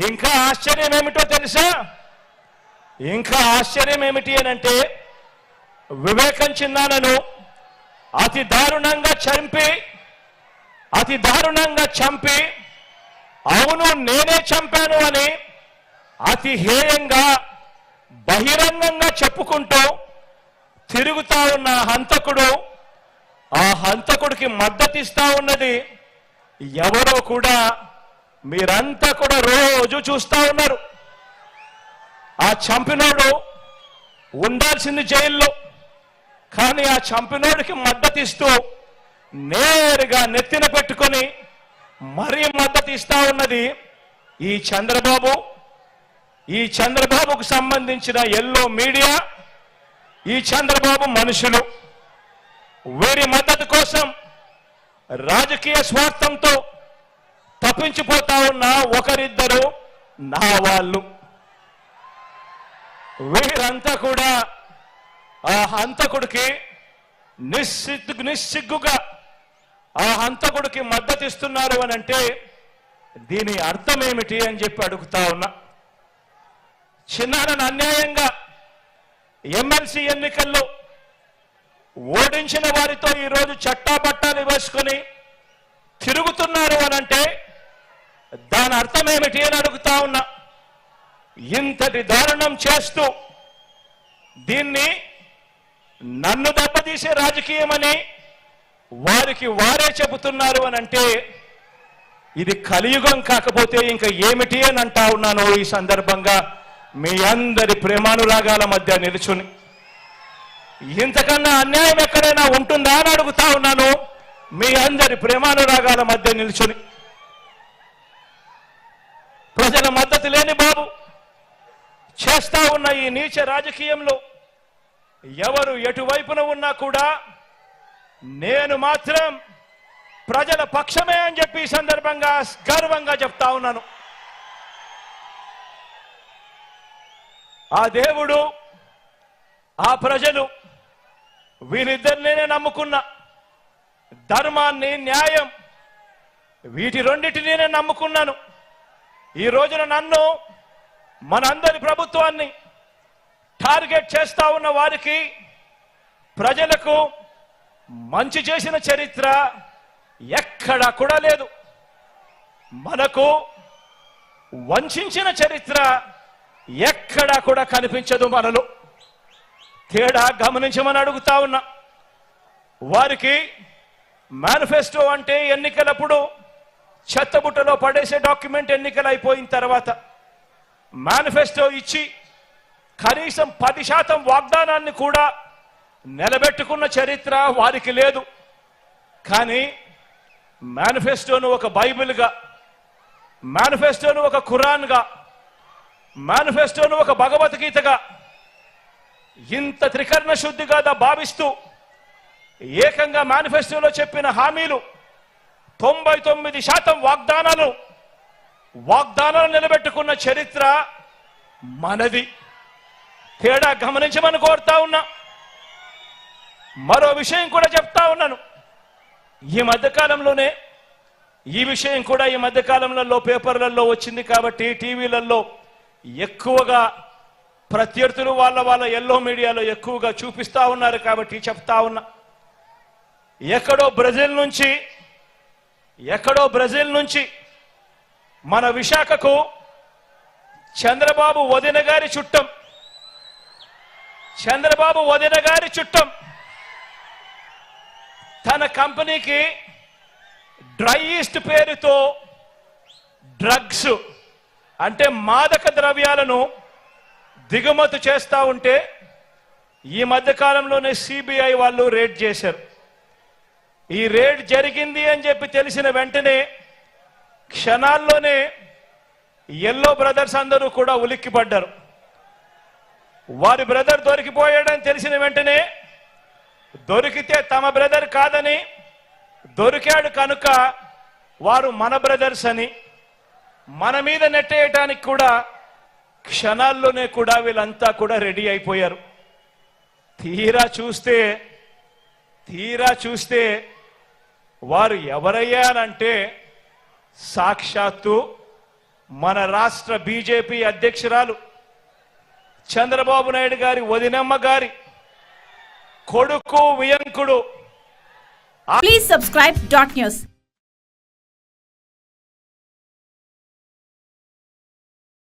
ఇంకా ఆశ్చర్యం ఏమిటో తెలుసా? ఇంకా ఆశ్చర్యం ఏమిటి అని అంటే వివేకం చిన్నానను అతి దారుణంగా చంపి అతి దారుణంగా చంపి అవును నేనే చంపాను అని అతి హేయంగా బహిరంగంగా చెప్పుకుంటూ తిరుగుతా ఉన్న హంతకుడు ఆ హంతకుడికి మద్దతిస్తా ఉన్నది ఎవరో కూడా మీరంతా కూడా రోజు చూస్తా ఉన్నారు. ఆ చంపినోడు ఉండాల్సింది జైల్లో కానీ ఆ చంపినోడికి మద్దతిస్తూ నేరుగా నెత్తిన పెట్టుకొని మరీ మద్దతు ఇస్తా ఉన్నది ఈ చంద్రబాబు. ఈ చంద్రబాబుకు సంబంధించిన ఎల్లో మీడియా ఈ చంద్రబాబు మనుషులు. వీరి మద్దతు కోసం రాజకీయ స్వార్థంతో తప్పించిపోతా ఉన్న ఒకరిద్దరు నా వాళ్ళు. వీరంతా కూడా ఆ హంతకుడికి నిస్సిగ్గు నిస్సిగ్గుగా ఆ హంతకుడికి మద్దతు ఇస్తున్నారు అని అంటే దీని అర్థం ఏమిటి అని చెప్పి అడుగుతా ఉన్నా. చిన్నారని అన్యాయంగా ఎమ్మెల్సీ ఎన్నికల్లో ఓడించిన వారితో ఈరోజు చట్టాపట్టాలు వేసుకొని తిరుగుతున్నారు అనంటే దాని అర్థం ఏమిటి అని అడుగుతా ఉన్నా. ఇంతటి దారుణం చేస్తూ దీన్ని నన్ను దెబ్బతీసే రాజకీయమని వారికి వారే చెబుతున్నారు అని అంటే ఇది కలియుగం కాకపోతే ఇంకా ఏమిటి అని అంటా ఉన్నాను ఈ సందర్భంగా మీ అందరి ప్రేమానురాగాల మధ్య నిలుచుని. ఇంతకన్నా అన్యాయం ఎక్కడైనా ఉంటుందా అని అడుగుతా ఉన్నాను. మీ అందరి ప్రేమానురాగాల మధ్య నిలుచుని. ప్రజల మద్దతు లేని బాబు చేస్తా ఉన్న ఈ నీచ రాజకీయంలో ఎవరు ఎటువైపున ఉన్నా కూడా నేను మాత్రం ప్రజల పక్షమే అని చెప్పి సందర్భంగా గర్వంగా చెప్తా ఉన్నాను. ఆ దేవుడు ఆ ప్రజలు వీరిద్దరినే నమ్ముకున్న ధర్మాన్ని న్యాయం వీటి రెండింటినీ నేను నమ్ముకున్నాను. ఈ రోజున నన్ను మనందరి ప్రభుత్వాన్ని టార్గెట్ చేస్తా ఉన్న వారికి ప్రజలకు మంచి చేసిన చరిత్ర ఎక్కడా కూడా లేదు. మనకు వంచిన చరిత్ర ఎక్కడా కూడా కనిపించదు మనలో. తేడా గమనించమని అడుగుతా ఉన్నా. వారికి మేనిఫెస్టో అంటే ఎన్నికలప్పుడు చెత్తబుట్టలో పడేసే డాక్యుమెంట్ ఎన్నికలు అయిపోయిన తర్వాత మేనిఫెస్టో ఇచ్చి కనీసం పది శాతం వాగ్దానాన్ని కూడా నిలబెట్టుకున్న చరిత్ర వారికి లేదు. కానీ మేనిఫెస్టోను ఒక బైబిల్గా మేనిఫెస్టోను ఒక ఖురాన్గా మేనిఫెస్టోను ఒక భగవద్గీతగా ఇంత త్రికరణ శుద్ధిగా భావిస్తూ ఏకంగా మేనిఫెస్టోలో చెప్పిన హామీలు తొంభై తొమ్మిది శాతం వాగ్దానాలు వాగ్దానాలు నిలబెట్టుకున్న చరిత్ర మనది. తేడా గమనించమని కోరుతా ఉన్నా. మరో విషయం కూడా చెప్తా ఉన్నాను. ఈ మధ్యకాలంలోనే ఈ విషయం కూడా ఈ మధ్యకాలంలో పేపర్లలో వచ్చింది కాబట్టి టీవీలలో ఎక్కువగా ప్రత్యర్థులు వాళ్ళ వాళ్ళ ఎల్లో మీడియాలో ఎక్కువగా చూపిస్తా ఉన్నారు కాబట్టి చెప్తా ఉన్నా. ఎక్కడో బ్రెజిల్ నుంచి ఎక్కడో బ్రెజిల్ నుంచి మన విశాఖకు చంద్రబాబు వదిన గారి చుట్టం. చంద్రబాబు వదిన గారి చుట్టం. తన కంపెనీకి డ్రై ఈస్ట్ పేరుతో డ్రగ్స్ అంటే మాదక ద్రవ్యాలను దిగుమతి చేస్తూ ఉంటే ఈ మధ్యకాలంలోనే సిబిఐ వాళ్ళు రేట్ చేశారు. ఈ రేడ్ జరిగింది అని చెప్పి తెలిసిన వెంటనే క్షణాల్లోనే ఎల్లో బ్రదర్స్ అందరూ కూడా ఉలిక్కిపడ్డారు. వారి బ్రదర్ దొరికిపోయాడని తెలిసిన వెంటనే దొరికితే తమ బ్రదర్ కాదని దొరికాడు కనుక వారు మన బ్రదర్స్ అని మన మీద నెట్టేయటానికి కూడా క్షణాల్లోనే కూడా వీళ్ళంతా కూడా రెడీ అయిపోయారు. తీరా చూస్తే తీరా చూస్తే వారు ఎవరయ్యారంటే సాక్షాత్తు మన రాష్ట్ర బీజేపీ అధ్యక్షురాలు చంద్రబాబు నాయుడు గారి వదినమ్మ గారి కొడుకు వియంకుడు. Please subscribe dot news